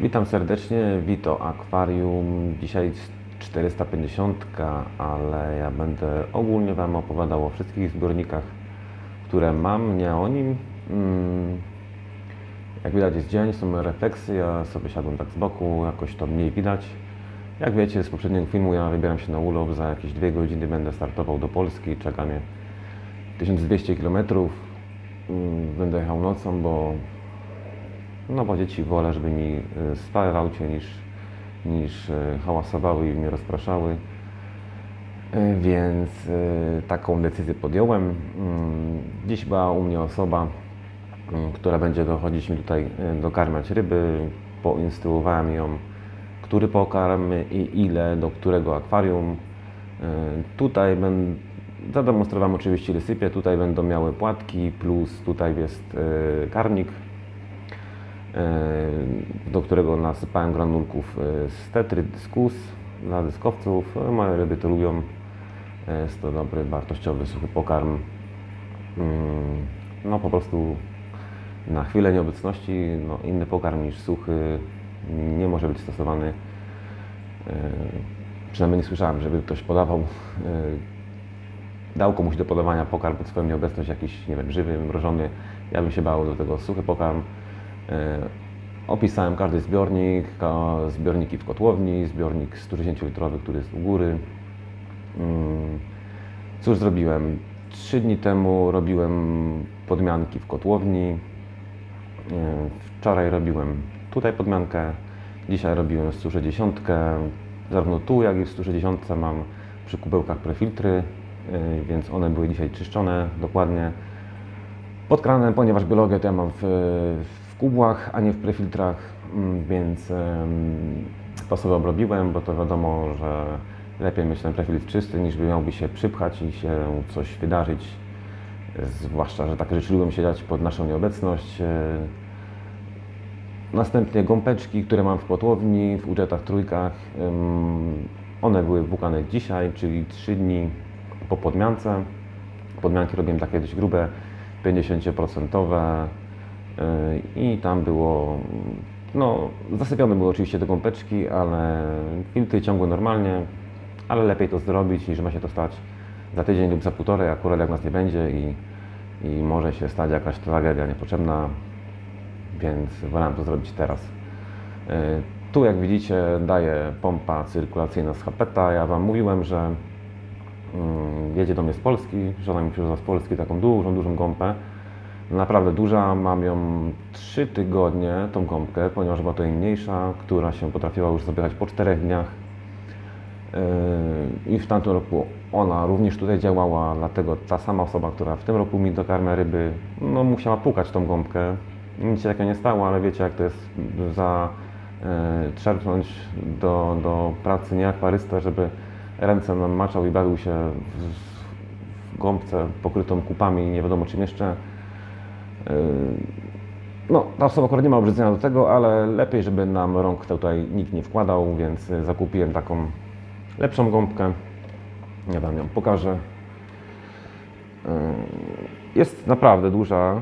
Witam serdecznie, Wito Akwarium. Dzisiaj 450, ale ja będę ogólnie Wam opowiadał o wszystkich zbiornikach, które mam, nie o nim. Mm, Jak widać jest dzień, są refleksje, ja sobie siadłem tak z boku, jakoś to mniej widać. Jak wiecie z poprzedniego filmu, ja wybieram się na urlop, za jakieś dwie godziny będę startował do Polski, czeka mnie 1200 km. Będę jechał nocą, bo no bo dzieci wolę, żeby mi y, spały w aucie niż, niż y, hałasowały i mnie rozpraszały. Y, Więc taką decyzję podjąłem. Mm, Dziś była u mnie osoba, mm, która będzie dochodzić mi tutaj dokarmiać ryby. Poinstruowałem ją, który pokarm i ile, do którego akwarium. Tutaj będę zademonstrowałem oczywiście ile. Tutaj będą miały płatki, plus tutaj jest karmnik e, do którego nasypałem granulków e, z tetry dyskus dla dyskowców. E, Moje ryby to lubią. E, Jest to dobry, wartościowy, suchy pokarm. Mm, No po prostu na chwilę nieobecności no, inny pokarm niż suchy nie może być stosowany. E, Przynajmniej nie słyszałem, żeby ktoś podawał, e, dał komuś do podawania pokarm pod swoją nieobecność, jakiś, nie wiem, żywy, mrożony. Ja bym się bał do tego suchy pokarm. E, Opisałem każdy zbiornik, zbiorniki w kotłowni, zbiornik 160-litrowy, który jest u góry. Mm, Cóż zrobiłem? Trzy dni temu robiłem podmianki w kotłowni. E, Wczoraj robiłem tutaj podmiankę, dzisiaj robiłem 160. Zarówno tu, jak i w 160 mam przy kubełkach prefiltry, e, więc one były dzisiaj czyszczone dokładnie pod kranem, ponieważ biologię to ja mam w, w kubłach, a nie w prefiltrach, mm, więc to sobie obrobiłem, bo to wiadomo, że lepiej mieć ten prefiltr czysty, niż by miałby się przypchać i się coś wydarzyć. Zwłaszcza, że takie rzeczy się dziać pod naszą nieobecność. E, Następnie gąbeczki, które mam w kotłowni, w udżetach trójkach. One były wpłukane dzisiaj, czyli 3 dni po podmiance. Podmianki robiłem takie dość grube, 50% y, i tam było, no zasypione były oczywiście te gąbeczki, ale filtry ciągły normalnie, ale lepiej to zrobić niż ma się to stać za tydzień lub za półtorej, akurat jak nas nie będzie i, i może się stać jakaś tragedia niepotrzebna, więc wolałem to zrobić teraz. Y, Tu jak widzicie daje pompa cyrkulacyjna z Hapeta. Ja Wam mówiłem, że mm, jedzie do mnie z Polski, żona mi przywiozła z Polski taką dużą, dużą gąbkę. Naprawdę duża, mam ją 3 tygodnie, tą gąbkę, ponieważ była to jej mniejsza, która się potrafiła już zabierać po 4 dniach. Yy, I w tamtym roku ona również tutaj działała, dlatego ta sama osoba, która w tym roku mi dokarmia ryby, no musiała pukać tą gąbkę. Nic się takiego nie stało, ale wiecie jak to jest za trzepnąć do, do pracy nie akwarystę, żeby ręce nam maczał i bawił się w, w gąbce pokrytą kupami, nie wiadomo czym jeszcze. Yy, No, ta osoba akurat nie ma obrzydzenia do tego, ale lepiej, żeby nam rąk tutaj nikt nie wkładał, więc y, zakupiłem taką lepszą gąbkę. Ja Wam ją pokażę. Yy, Jest naprawdę duża.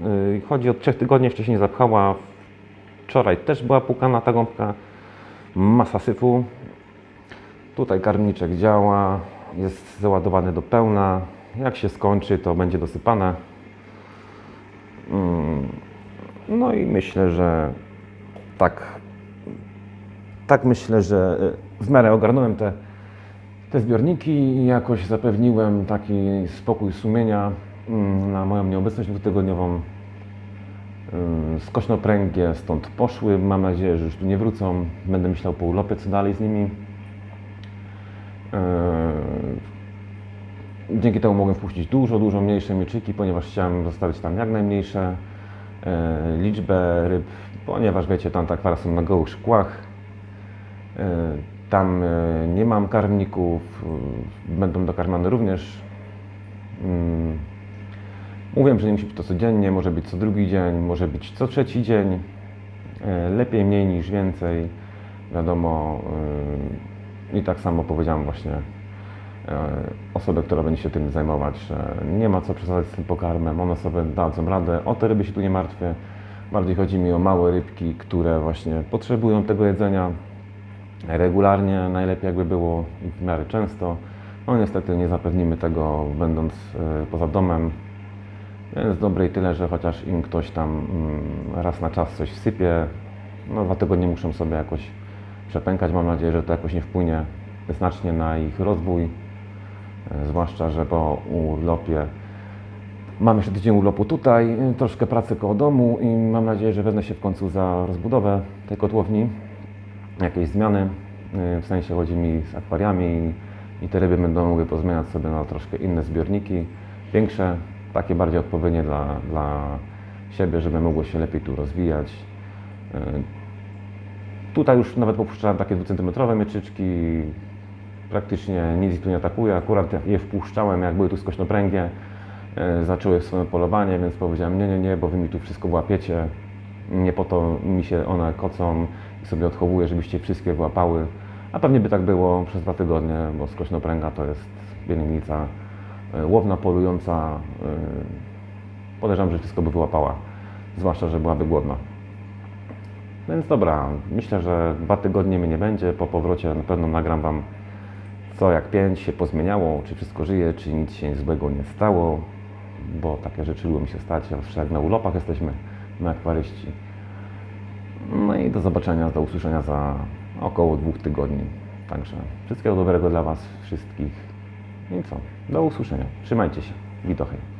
Yy, Chodzi od 3 tygodni, wcześniej nie zapchała. Wczoraj też była pukana ta gąbka. Masa syfu. Tutaj karmniczek działa. Jest załadowany do pełna. Jak się skończy, to będzie dosypane. Mm, No i myślę, że tak, tak myślę, że y, w miarę ogarnąłem te, te zbiorniki i jakoś zapewniłem taki spokój sumienia mm, na moją nieobecność dwutygodniową. Skośnopręgie stąd poszły. Mam nadzieję, że już tu nie wrócą. Będę myślał po urlopie, co dalej z nimi. Dzięki temu mogłem wpuścić dużo, dużo mniejsze mieczyki, ponieważ chciałem zostawić tam jak najmniejsze e, liczbę ryb, ponieważ wiecie, tam te są na gołych szkłach. E, tam e, nie mam karmników, e, będą dokarmione również. Mm, Mówiłem, że nie musi być to codziennie, może być co drugi dzień, może być co trzeci dzień. E, Lepiej mniej niż więcej. Wiadomo, e, i tak samo powiedziałem właśnie osobę, która będzie się tym zajmować, nie ma co przesadzać z tym pokarmem, one sobie dadzą radę, o te ryby się tu nie martwię, Bardziej chodzi mi o małe rybki, które właśnie potrzebują tego jedzenia regularnie, najlepiej jakby było i w miarę często. No niestety nie zapewnimy tego będąc e, poza domem, więc dobre i tyle, że chociaż im ktoś tam mm, raz na czas coś wsypie, no dwa tygodnie muszą sobie jakoś przepękać. Mam nadzieję, że to jakoś nie wpłynie znacznie na ich rozwój, e, zwłaszcza, że po urlopie Mam jeszcze tydzień urlopu tutaj, y, troszkę pracy koło domu i mam nadzieję, że wezmę się w końcu za rozbudowę tej kotłowni. Jakieś zmiany, y, w sensie chodzi mi z akwariami i, te ryby będą mogły pozmieniać sobie na troszkę inne zbiorniki, większe, takie bardziej odpowiednie dla, dla siebie, żeby mogło się lepiej tu rozwijać. Tutaj już nawet popuszczałem takie 2-cm mieczyczki, praktycznie nic tu nie atakuje. Akurat je wpuszczałem, jak były tu skośnopręgie, e, zaczęły swoje polowanie, więc powiedziałem nie, nie, nie, bo wy mi tu wszystko łapiecie. Nie po to mi się one kocą i sobie odchowuję, żebyście wszystkie wyłapały. A pewnie by tak było przez dwa tygodnie, bo skośnopręga to jest pielęgnica e, łowna, polująca. e, Podejrzewam, że wszystko by wyłapała, zwłaszcza, że byłaby głodna. Więc dobra, myślę, że dwa tygodnie mnie nie będzie. Po powrocie na pewno nagram Wam co jak pięć się pozmieniało, czy wszystko żyje, czy nic się złego nie stało, bo takie rzeczy lubią się stać, zwłaszcza jak na urlopach jesteśmy, my akwaryści. No i do zobaczenia, do usłyszenia za około dwóch tygodni. Także wszystkiego dobrego dla Was wszystkich. I co? Do usłyszenia. Trzymajcie się. Widochej.